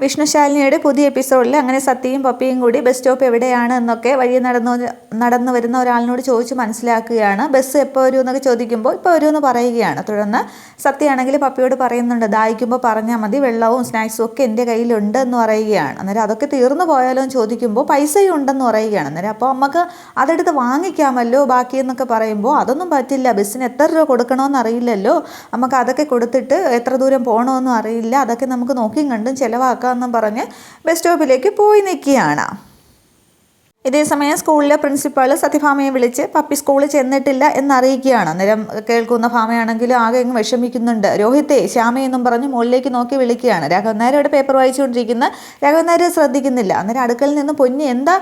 വിഷ്ണുശാലിനിയുടെ പുതിയ എപ്പിസോഡിൽ അങ്ങനെ സത്യയും പപ്പിയും കൂടി ബസ് സ്റ്റോപ്പ് എവിടെയാണ് എന്നൊക്കെ വഴി നടന്നു നടന്നു വരുന്ന ഒരാളിനോട് ചോദിച്ച് മനസ്സിലാക്കുകയാണ്. ബസ് എപ്പോൾ വരും എന്നൊക്കെ ചോദിക്കുമ്പോൾ ഇപ്പോൾ വരുമെന്ന് പറയുകയാണ്. തുടർന്ന് സത്യയാണെങ്കിൽ പപ്പിയോട് പറയുന്നുണ്ട് ദാഹിക്കുമ്പോൾ പറഞ്ഞാൽ മതി വെള്ളവും സ്നാക്സും ഒക്കെ എന്റെ കയ്യിലുണ്ട് എന്ന് പറയുകയാണ്. അന്നേരം അതൊക്കെ തീർന്നു പോയാലോ എന്ന് ചോദിക്കുമ്പോൾ പൈസയും ഉണ്ടെന്ന് പറയുകയാണ്. അന്നേരം അപ്പോൾ നമുക്ക് അതെടുത്ത് വാങ്ങിക്കാമല്ലോ ബാക്കി എന്നൊക്കെ പറയുമ്പോൾ അതൊന്നും പറ്റില്ല ബസ്സിന് എത്ര രൂപ കൊടുക്കണമെന്ന് അറിയില്ലല്ലോ. നമുക്ക് അതൊക്കെ കൊടുത്തിട്ട് എത്ര ദൂരം പോകണമെന്നും അറിയില്ല. അതൊക്കെ നമുക്ക് നോക്കിയും കണ്ടും ചിലവാക്കാമെന്നും പറഞ്ഞ് ബസ് സ്റ്റോപ്പിലേക്ക് പോയി നിൽക്കുകയാണ്. ഇതേസമയം സ്കൂളിലെ പ്രിൻസിപ്പാൾ സത്യഭാമയെ വിളിച്ച് പപ്പി സ്കൂളിൽ ചെന്നിട്ടില്ല എന്നറിയിക്കുകയാണ്. അന്നേരം കേൾക്കുന്ന ഭാമയാണെങ്കിലും ആകെ അങ്ങ് വിഷമിക്കുന്നുണ്ട്. രോഹിത്തെ ശ്യാമയെന്നും പറഞ്ഞ് മുകളിലേക്ക് നോക്കി വിളിക്കുകയാണ്. രാഘവൻ ഇവിടെ പേപ്പർ വായിച്ചുകൊണ്ടിരിക്കുന്ന. രാഘവൻ നായർ ശ്രദ്ധിക്കുന്നില്ല. അന്നേരം അടുക്കളിൽ നിന്ന് പൊന്നി എന്താ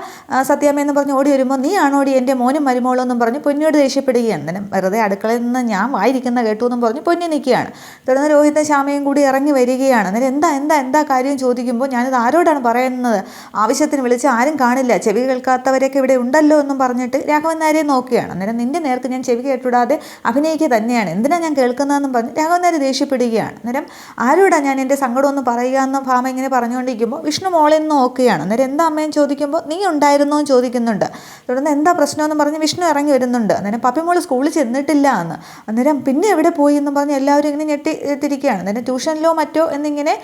സത്യാമയെന്ന് പറഞ്ഞ് ഓടി വരുമ്പോൾ നീ ആണോടി എന്റെ മോനും മരുമോളും എന്നും പറഞ്ഞ് പൊന്നിയോട് ദേഷ്യപ്പെടുകയാണ്. അന്നേരം വെറുതെ അടുക്കളയിൽ നിന്ന് ഞാൻ വായിരിക്കുന്ന കേട്ടു എന്നും പറഞ്ഞ് പൊന്നി നിൽക്കുകയാണ്. തുടർന്ന് രോഹിത്തെ ശ്യാമയും കൂടി ഇറങ്ങി വരികയാണ്. അന്നേരം എന്താ എന്താ എന്താ കാര്യം? ചോദിക്കുമ്പോൾ ഞാനിത് ആരോടാണ് പറയുന്നത്? ആവശ്യത്തിന് വിളിച്ച് ആരും കാണില്ല. ചെവി കേൾക്കാത്തവരൊക്കെ ഇവിടെ ഉണ്ടല്ലോ എന്നും പറഞ്ഞിട്ട് രാഘവൻ നായരെ നോക്കുകയാണ്. അന്നേരം നിന്റെ നേർക്ക് ഞാൻ ചെവി കേട്ടുവിടാതെ അഭിനയിക്കുക തന്നെയാണ്. എന്തിനാണ് ഞാൻ കേൾക്കുന്നതെന്നും പറഞ്ഞ് രാഘവൻ നായർ ദേഷ്യപ്പെടുകയാണ്. അന്നേരം ആരോടാ ഞാൻ എന്റെ സങ്കടം ഒന്ന് പറയുക എന്ന് ഭാമ ഇങ്ങനെ പറഞ്ഞുകൊണ്ടിരിക്കുമ്പോൾ വിഷ്ണു മോളെ നിന്ന് നോക്കുകയാണ്. അന്നേരം എന്താ അമ്മയും ചോദിക്കുമ്പോൾ നീ ഉണ്ടായിരുന്നോ എന്ന് ചോദിക്കുന്നുണ്ട്. തുടർന്ന് എന്താ പ്രശ്നമെന്ന് പറഞ്ഞ് വിഷ്ണു ഇറങ്ങി വരുന്നുണ്ട്. അന്നേരം പപ്പിമോൾ സ്കൂളിൽ ചെന്നിട്ടില്ല എന്ന്. അന്നേരം പിന്നെ എവിടെ പോയി എന്ന് പറഞ്ഞ് എല്ലാവരും ഇങ്ങനെ ഞെട്ടി തിരിക്കുകയാണ്. അന്നേരം ട്യൂഷനിലോ മറ്റോ എന്നിങ്ങനെ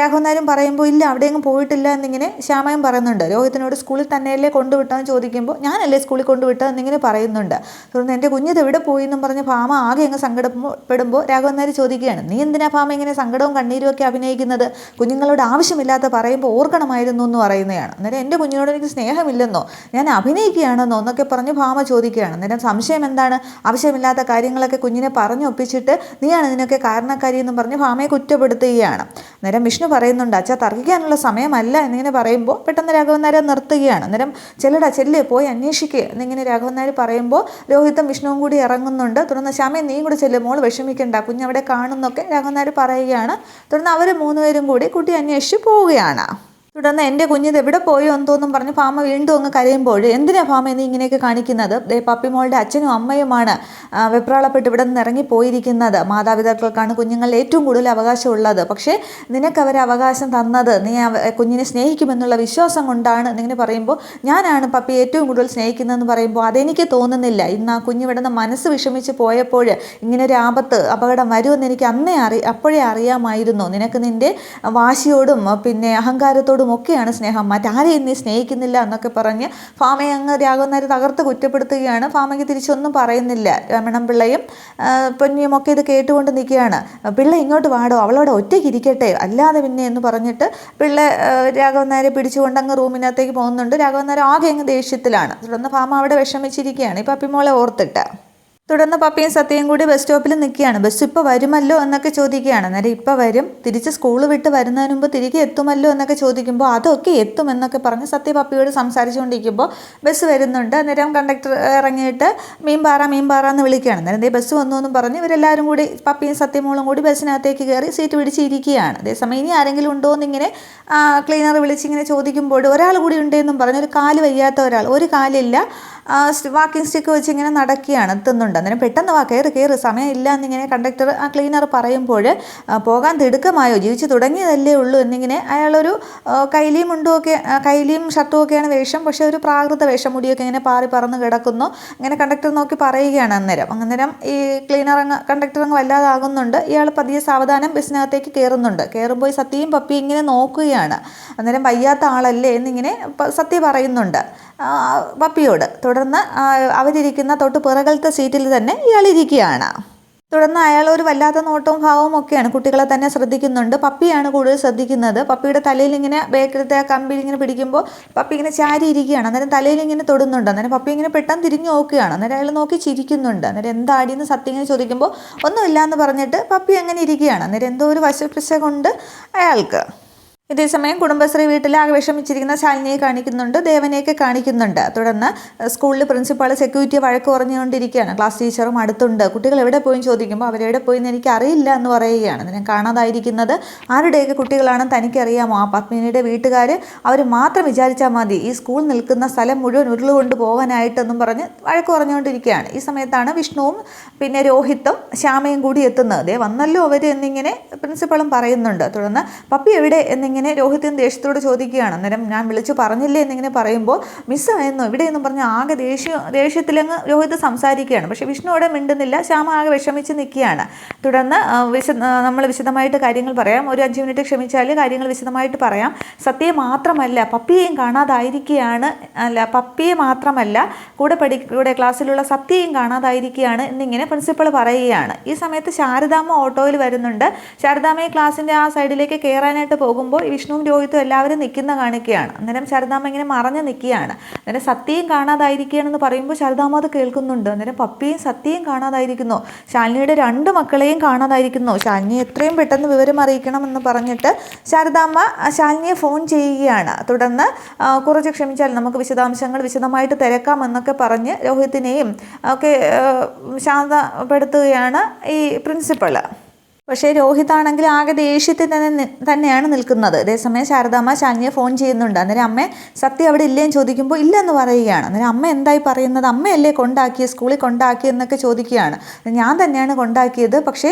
രാഘവൻ നായരും പറയുമ്പോൾ ഇല്ല അവിടെയെങ്കിലും പോയിട്ടില്ല എന്നിങ്ങനെ ശ്യാമയും പറയുന്നുണ്ട്. രോഹിത്തിനോട് സ്കൂളിൽ തന്നെയല്ലേ കൊണ്ടുവിട്ടതെന്ന് ചോദിക്കുമ്പോൾ ഞാനല്ലേ സ്കൂളിൽ കൊണ്ടുവിട്ടതെന്നിങ്ങനെ പറയുന്നുണ്ട്. തുടർന്ന് എന്റെ കുഞ്ഞിത് എവിടെ പോയി എന്നും പറഞ്ഞ് ഭാമ ആകെ അങ്ങ് സങ്കടപ്പെടുമ്പോൾ രാഘവൻ നായർ ചോദിക്കുകയാണ് നീ എന്തിനാ ഭാമ ഇങ്ങനെ സങ്കടവും കണ്ണീരും ഒക്കെ അഭിനയിക്കുന്നത്? കുഞ്ഞുങ്ങളോട് ആവശ്യമില്ലാത്ത പറയുമ്പോൾ ഓർക്കണമായിരുന്നു എന്ന് പറയുന്നതാണ്. അന്നേരം എന്റെ കുഞ്ഞിനോട് എനിക്ക് സ്നേഹമില്ലെന്നോ? ഞാൻ അഭിനയിക്കുകയാണെന്നോ? എന്നൊക്കെ പറഞ്ഞ് ഭാമ ചോദിക്കുകയാണ്. അന്നേരം സംശയം എന്താണ്? ആവശ്യമില്ലാത്ത കാര്യങ്ങളൊക്കെ കുഞ്ഞിനെ പറഞ്ഞൊപ്പിച്ചിട്ട് നീയാണ് ഇതിനൊക്കെ കാരണക്കാരി എന്നും പറഞ്ഞ് ഭാമയെ കുറ്റപ്പെടുത്തുകയാണ്. അന്നേരം വിഷ്ണു പറയുന്നുണ്ട് അച്ഛാ തർക്കിക്കാനുള്ള സമയമല്ല എന്നിങ്ങനെ പറയുമ്പോൾ പെട്ടെന്ന് രാഘവൻ നേരെ നിർത്തുകയാണ്. അന്നേരം ചെല്ലടാ ചെല്ലേ പോയി അന്വേഷിക്കുക എന്നിങ്ങനെ രാഘവൻ നായർ പറയുമ്പോൾ രോഹിത്തും വിഷ്ണുവും കൂടി ഇറങ്ങുന്നുണ്ട്. തുടർന്ന് ശ്യാമയെ നീ കൂടെ ചെല്ല് മോൾ വിഷമിക്കണ്ട കുഞ്ഞവിടെ കാണുന്നൊക്കെ രാഘവൻ നായർ പറയുകയാണ്. തുടർന്ന് അവർ മൂന്നുപേരും കൂടി കുട്ടി അന്വേഷിച്ച് പോവുകയാണ്. തുടർന്ന് എന്റെ കുഞ്ഞിത് എവിടെ പോയോ എന്തോന്നും പറഞ്ഞ് ഫാമ വീണ്ടും അങ്ങ് കരയുമ്പോൾ എന്തിനാ ഫാമ നീ ഇങ്ങനെയൊക്കെ കാണിക്കുന്നത്? ദേ പപ്പിമോളുടെ അച്ഛനും അമ്മയുമാണ് വെപ്രാളപ്പെട്ട് ഇവിടെ നിന്ന് ഇറങ്ങിപ്പോയിരിക്കുന്നത് മാതാപിതാക്കൾക്കാണ് കുഞ്ഞുങ്ങളിൽ ഏറ്റവും കൂടുതൽ അവകാശമുള്ളത്. പക്ഷേ നിനക്ക് അവർ അവകാശം തന്നത് നീ കുഞ്ഞിനെ സ്നേഹിക്കുമെന്നുള്ള വിശ്വാസം കൊണ്ടാണ് ഇങ്ങനെ പറയുമ്പോൾ ഞാനാണ് പപ്പി ഏറ്റവും കൂടുതൽ സ്നേഹിക്കുന്നതെന്ന് പറയുമ്പോൾ അതെനിക്ക് തോന്നുന്നില്ല. ഇന്ന് ആ കുഞ്ഞ് ഇവിടെ നിന്ന് മനസ്സ് വിഷമിച്ച് പോയപ്പോൾ ഇങ്ങനെ ഒരു ആപത്ത് അപകടം വരുമെന്ന് എനിക്ക് അന്നേ അറി അപ്പോഴേ അറിയാമായിരുന്നു. നിനക്ക് നിന്റെ വാശിയോടും പിന്നെ അഹങ്കാരത്തോടും ഒക്കെയാണ് സ്നേഹം. മറ്റാരെയും നീ സ്നേഹിക്കുന്നില്ല എന്നൊക്കെ പറഞ്ഞ് ഫാമയെ അങ്ങ് രാഘവൻ നായർ തകർത്ത് കുറ്റപ്പെടുത്തുകയാണ്. ഫാമയ്ക്ക് തിരിച്ചൊന്നും പറയുന്നില്ല. രമണം പിള്ളയും പൊന്നിയും ഒക്കെ ഇത് കേട്ടുകൊണ്ട് നിൽക്കുകയാണ്. പിള്ള ഇങ്ങോട്ട് വാടോ അവളോട് ഒറ്റയ്ക്ക് ഇരിക്കട്ടെ. അല്ലാതെ പിന്നെ എന്ന് പറഞ്ഞിട്ട് പിള്ള ആ, പിടിച്ചുകൊണ്ട് അങ്ങ് റൂമിനകത്തേക്ക് പോകുന്നുണ്ട്. രാഘവൻ ആകെ അങ്ങ് ദേഷ്യത്തിലാണ്. തുടർന്ന് ഫാമ അവിടെ വിഷമിച്ചിരിക്കുകയാണ്. ഇപ്പം അപ്പിമോളെ ഓർത്തിട്ട്. തുടർന്ന് പപ്പിയും സത്യയും കൂടി ബസ് സ്റ്റോപ്പിൽ നിൽക്കുകയാണ്. ബസ് ഇപ്പോൾ വരുമല്ലോ എന്നൊക്കെ ചോദിക്കുകയാണ്. അന്നേരം ഇപ്പോൾ വരും. തിരിച്ച് സ്കൂൾ വിട്ട് വരുന്നതിന് മുമ്പ് തിരികെ എത്തുമല്ലോ എന്നൊക്കെ ചോദിക്കുമ്പോൾ അതൊക്കെ എത്തുമെന്നൊക്കെ പറഞ്ഞ് സത്യ പപ്പിയോട് സംസാരിച്ചുകൊണ്ടിരിക്കുമ്പോൾ ബസ് വരുന്നുണ്ട്. അന്നേരം കണ്ടക്ടർ ഇറങ്ങിയിട്ട് മീൻപാറ മീൻപാറ എന്ന് വിളിക്കുകയാണ്. അന്നേരം ബസ് വന്നു എന്നും പറഞ്ഞ് ഇവരെല്ലാവരും കൂടി പപ്പിയും സത്യമോളും കൂടി ബസ്സിനകത്തേക്ക് കയറി സീറ്റ് പിടിച്ചിരിക്കുകയാണ്. അതേസമയം ഇനി ആരെങ്കിലും ഉണ്ടോ എന്നിങ്ങനെ ക്ലീനർ വിളിച്ചിങ്ങനെ ചോദിക്കുമ്പോൾ ഒരാൾ കൂടി ഉണ്ടെന്നും പറഞ്ഞ് ഒരു കാൽ വയ്യാത്ത ഒരാൾ. ഒരു കാലില്ല. വാക്കിംഗ് സ്റ്റിക്ക് വെച്ച് ഇങ്ങനെ നടക്കുകയാണ് എത്തുന്നുണ്ട്. അന്നേരം പെട്ടെന്ന് വാ കയറി കയറി സമയമില്ല എന്നിങ്ങനെ കണ്ടക്ടർ ആ ക്ലീനർ പറയുമ്പോൾ പോകാൻ തിടുക്കമായോ? ജീവിച്ച് തുടങ്ങിയതല്ലേ ഉള്ളൂ എന്നിങ്ങനെ അയാളൊരു കൈലിയും മുണ്ടുമൊക്കെ കൈലിയും ഷർട്ടും ഒക്കെയാണ് വേഷം പക്ഷേ ഒരു പ്രാകൃത വേഷം മുടിയൊക്കെ ഇങ്ങനെ പാറി പറന്ന് കിടക്കുന്നു. ഇങ്ങനെ കണ്ടക്ടർ നോക്കി പറയുകയാണ് അന്നേരം. അന്നേരം ഈ ക്ലീനർ അങ്ങ് കണ്ടക്ടർ അങ്ങ് വല്ലാതാകുന്നുണ്ട്. ഇയാൾ പതിയെ സാവധാനം ബസ്സിനകത്തേക്ക് കയറുന്നുണ്ട്. കയറുമ്പോൾ ഈ സത്യയും പപ്പി ഇങ്ങനെ നോക്കുകയാണ്. അന്നേരം വയ്യാത്ത ആളല്ലേ എന്നിങ്ങനെ സത്യ പറയുന്നുണ്ട് പപ്പിയോട്. ആ, അവരിരിക്കുന്ന തൊട്ട് പിറകലത്തെ സീറ്റിൽ തന്നെ ഇയാൾ ഇരിക്കുകയാണ് തുടർന്ന് അയാൾ ഒരു വല്ലാത്ത നോട്ടവും ഭാവവും ഒക്കെയാണ് കുട്ടികളെ തന്നെ ശ്രദ്ധിക്കുന്നുണ്ട്. പപ്പിയാണ് കൂടുതൽ ശ്രദ്ധിക്കുന്നത്. പപ്പിയുടെ തലയിൽ ഇങ്ങനെ ബേക്കിലത്തെ ആ കമ്പിൽ ഇങ്ങനെ പിടിക്കുമ്പോൾ പപ്പി ഇങ്ങനെ ചാരി ഇരിക്കുകയാണ്. അന്നേരം തലയിൽ ഇങ്ങനെ തൊടുന്നുണ്ട്. അന്നേരം പപ്പി ഇങ്ങനെ പെട്ടെന്ന് തിരിഞ്ഞു നോക്കുകയാണ്. അന്നേരം അയാൾ നോക്കി ചിരിക്കുന്നുണ്ട്. അന്നേരം എന്താടിയെന്ന് സത്യം ഇങ്ങനെ ചോദിക്കുമ്പോൾ ഒന്നുമില്ല എന്ന് പറഞ്ഞിട്ട് പപ്പി അങ്ങനെ ഇരിക്കുകയാണ്. അന്നേരം എന്തോ ഒരു വശപ്പിശ കൊണ്ട് അയാൾക്ക് ഇതേസമയം കുടുംബശ്രീ വീട്ടിൽ ആകെ വിഷമിച്ചിരിക്കുന്ന ശാലിനിയെ കാണിക്കുന്നുണ്ട് ദേവനെയൊക്കെ കാണിക്കുന്നുണ്ട്. തുടർന്ന് സ്കൂളിൽ പ്രിൻസിപ്പാൾ സെക്യൂരിറ്റി വഴക്ക് പറഞ്ഞുകൊണ്ടിരിക്കുകയാണ്. ക്ലാസ് ടീച്ചറും അടുത്തുണ്ട്. കുട്ടികൾ എവിടെ പോയി ചോദിക്കുമ്പോൾ അവരെവിടെ പോയി എന്ന് എനിക്ക് അറിയില്ല എന്ന് പറയുകയാണ്. ഞാൻ കാണാതായിരിക്കുന്നത് ആരുടെയൊക്കെ കുട്ടികളാണെന്ന് തനിക്കറിയാമോ? ആ പത്മിനിയുടെ വീട്ടുകാർ അവർ മാത്രം വിചാരിച്ചാൽ മതി ഈ സ്കൂൾ നിൽക്കുന്ന സ്ഥലം മുഴുവൻ ഉരുളുകൊണ്ട് പോകാനായിട്ടെന്നും പറഞ്ഞ് വഴക്ക് പറഞ്ഞുകൊണ്ടിരിക്കുകയാണ്. ഈ സമയത്താണ് വിഷ്ണുവും പിന്നെ രോഹിത്തും ശ്യാമയും കൂടി എത്തുന്നത്. ദേ വന്നല്ലോ അവർ എന്നിങ്ങനെ പ്രിൻസിപ്പളും പറയുന്നുണ്ട്. തുടർന്ന് പപ്പി എവിടെ? എന്നിങ്ങനെ എന്നിങ്ങനെ രോഹിത്തിന് ദേഷ്യത്തോട് ചോദിക്കുകയാണ്. അന്നേരം ഞാൻ വിളിച്ചു പറഞ്ഞില്ലേ? എന്നിങ്ങനെ പറയുമ്പോൾ മിസ്സായിരുന്നു എവിടെയെന്നും പറഞ്ഞ് ആകെ ദേഷ്യ ദേഷ്യത്തിലങ്ങ് രോഹിത് സംസാരിക്കുകയാണ്. പക്ഷേ വിഷ്ണു അവിടെ മിണ്ടുന്നില്ല. ശ്യാമ ആകെ വിഷമിച്ച് നിൽക്കുകയാണ്. തുടർന്ന് വിശദ വിശ നമ്മൾ വിശദമായിട്ട് കാര്യങ്ങൾ പറയാം. ഒരു അഞ്ച് മിനിറ്റ് ക്ഷമിച്ചാൽ കാര്യങ്ങൾ വിശദമായിട്ട് പറയാം. സത്യയെ മാത്രമല്ല പപ്പിയെയും കാണാതായിരിക്കുകയാണ്. അല്ല പപ്പിയെ മാത്രമല്ല കൂടെ പഠി കൂടെ ക്ലാസ്സിലുള്ള സത്യയും കാണാതായിരിക്കുകയാണ് എന്നിങ്ങനെ പ്രിൻസിപ്പൾ പറയുകയാണ്. ഈ സമയത്ത് ശാരദാമ്മ ഓട്ടോയിൽ വരുന്നുണ്ട്. ശാരദാമ്മയെ ക്ലാസ്സിന്റെ ആ സൈഡിലേക്ക് കയറാനായിട്ട് പോകുമ്പോൾ വിഷ്ണുവും രോഹിത്തും എല്ലാവരും നിൽക്കുന്ന കാണിക്കുകയാണ് അന്നേരം ശാരദാമ്മ ഇങ്ങനെ മറഞ്ഞു നിൽക്കുകയാണ്. അന്നേരം സത്യയും കാണാതായിരിക്കുകയാണെന്ന് പറയുമ്പോൾ ശാരദാമ്മ അത് കേൾക്കുന്നുണ്ട്. അന്നേരം പപ്പിയും സത്യയും കാണാതായിരിക്കുന്നു. ശാലിനിയുടെ രണ്ട് മക്കളെയും കാണാതായിരിക്കുന്നു. ശാലിനി എത്രയും പെട്ടെന്ന് വിവരം അറിയിക്കണം എന്ന് പറഞ്ഞിട്ട് ശാരദാമ്മ ശാലിനിയെ ഫോൺ ചെയ്യുകയാണ്. തുടർന്ന് കുറച്ച് ക്ഷമിച്ചാൽ നമുക്ക് വിശദാംശങ്ങൾ വിശദമായിട്ട് തിരക്കാം എന്നൊക്കെ പറഞ്ഞ് രോഹിത്തിനെയും ഒക്കെ ശാന്തപ്പെടുത്തുകയാണ് ഈ പ്രിൻസിപ്പൾ പക്ഷേ രോഹിത് ആണെങ്കിൽ ആകെ ദേഷ്യത്തിൽ തന്നെ തന്നെയാണ് നിൽക്കുന്നത്. അതേസമയം ശാരദാമ്മ ശാലിനിയെ ഫോൺ ചെയ്യുന്നുണ്ട്. അന്നേരം അമ്മ സത്യം അവിടെ ഇല്ലേന്ന് ചോദിക്കുമ്പോൾ ഇല്ലെന്ന് പറയുകയാണ്. അന്നേരം അമ്മ എന്തായി പറയുന്നത്? അമ്മയല്ലേ കൊണ്ടാക്കിയത് സ്കൂളിൽ കൊണ്ടാക്കിയെന്നൊക്കെ ചോദിക്കുകയാണ്. ഞാൻ തന്നെയാണ് കൊണ്ടാക്കിയത്. പക്ഷേ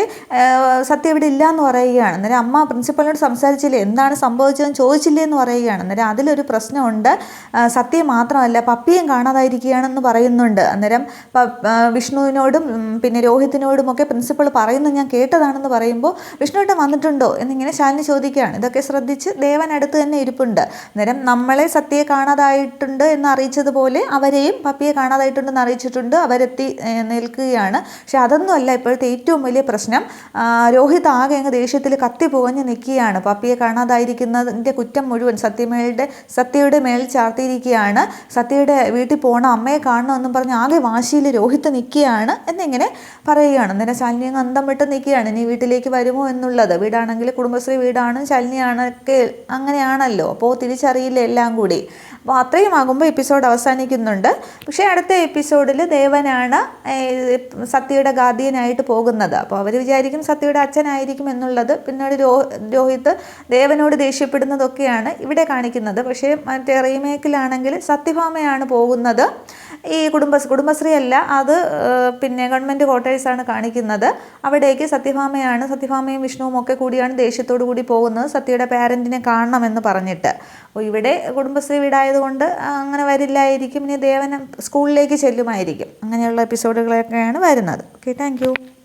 സത്യ ഇവിടെ ഇല്ല എന്ന് പറയുകയാണ്. അന്നേരം അമ്മ പ്രിൻസിപ്പലിനോട് സംസാരിച്ചില്ലേ? എന്താണ് സംഭവിച്ചതെന്ന് ചോദിച്ചില്ലേ എന്ന് പറയുകയാണ്. അന്നേരം അതിലൊരു പ്രശ്നമുണ്ട്. സത്യം മാത്രമല്ല പപ്പിയും കാണാതായിരിക്കുകയാണെന്ന് പറയുന്നുണ്ട്. അന്നേരം വിഷ്ണുവിനോടും പിന്നെ രോഹിത്തിനോടുമൊക്കെ പ്രിൻസിപ്പൾ പറയുന്നത് ഞാൻ കേട്ടതാണെന്ന് പറയുമ്പോൾ വിഷ്ണുവേട്ടൻ വന്നിട്ടുണ്ടോ? എന്നിങ്ങനെ ശാലിനി ചോദിക്കുകയാണ്. ഇതൊക്കെ ശ്രദ്ധിച്ച് ദേവൻ അടുത്ത് തന്നെ ഇരിപ്പുണ്ട്. അന്നേരം നമ്മളെ സത്യയെ കാണാതായിട്ടുണ്ട് എന്ന് അറിയിച്ചതുപോലെ അവരെയും പപ്പിയെ കാണാതായിട്ടുണ്ടെന്ന് അറിയിച്ചിട്ടുണ്ട്. അവരെത്തി നിൽക്കുകയാണ്. പക്ഷെ അതൊന്നുമല്ല. ഇപ്പോഴത്തെ ഏറ്റവും വലിയ പ്രശ്നം രോഹിത് ആകെ അങ്ങ് ദേഷ്യത്തിൽ കത്തി പുകഞ്ഞ് നിൽക്കുകയാണ്. പപ്പിയെ കാണാതായിരിക്കുന്നതിന്റെ കുറ്റം മുഴുവൻ സത്യമേളുടെ സത്യയുടെ മേൽ ചാർത്തിയിരിക്കുകയാണ്. സത്യയുടെ വീട്ടിൽ പോകണം അമ്മയെ കാണണം എന്നും പറഞ്ഞ് ആകെ വാശിയിൽ രോഹിത് നിൽക്കുകയാണ് എന്നിങ്ങനെ പറയുകയാണ്. അന്നേരം ശാലിനി അന്തം വിട്ട് നിൽക്കുകയാണ്. ഇനി വീട്ടിലേക്ക് വരുമോ എന്നുള്ളത്. വീടാണെങ്കിൽ കുടുംബശ്രീ വീടാണ് ശാലിനിയാണൊക്കെ അങ്ങനെയാണല്ലോ. അപ്പോൾ തിരിച്ചറിയില്ല എല്ലാം കൂടി. അപ്പോൾ അത്രയും ആകുമ്പോൾ എപ്പിസോഡ് അവസാനിക്കുന്നുണ്ട്. പക്ഷേ അടുത്ത എപ്പിസോഡിൽ ദേവനാണ് സത്യയുടെ ഗാർഡിയനായിട്ട് പോകുന്നത്. അപ്പോൾ അവർ വിചാരിക്കും സത്യയുടെ അച്ഛനായിരിക്കും എന്നുള്ളത്. പിന്നീട് രോ രോഹിത് ദേവനോട് ദേഷ്യപ്പെടുന്നതൊക്കെയാണ് ഇവിടെ കാണിക്കുന്നത്. പക്ഷേ മറ്റേ റീമേക്കിലാണെങ്കിൽ സത്യഭാമയാണ് പോകുന്നത്. ഈ കുടുംബ കുടുംബശ്രീ അല്ല അത് പിന്നെ ഗവൺമെന്റ് ക്വാർട്ടേഴ്സാണ് കാണിക്കുന്നത്. അവിടേക്ക് സത്യഭാമയാണ് സത്യഭാമയും വിഷ്ണുവും ഒക്കെ കൂടിയാണ് ദേഷ്യത്തോടു കൂടി പോകുന്നത്. സത്യയുടെ പാരന്റിനെ കാണണമെന്ന് പറഞ്ഞിട്ട്. അപ്പോൾ ഇവിടെ കുടുംബശ്രീ വീടായതുകൊണ്ട് അങ്ങനെ വരില്ലായിരിക്കും. ഇനി ദേവൻ സ്കൂളിലേക്ക് ചെല്ലുമായിരിക്കും. അങ്ങനെയുള്ള എപ്പിസോഡുകളൊക്കെയാണ് വരുന്നത്. Okay thank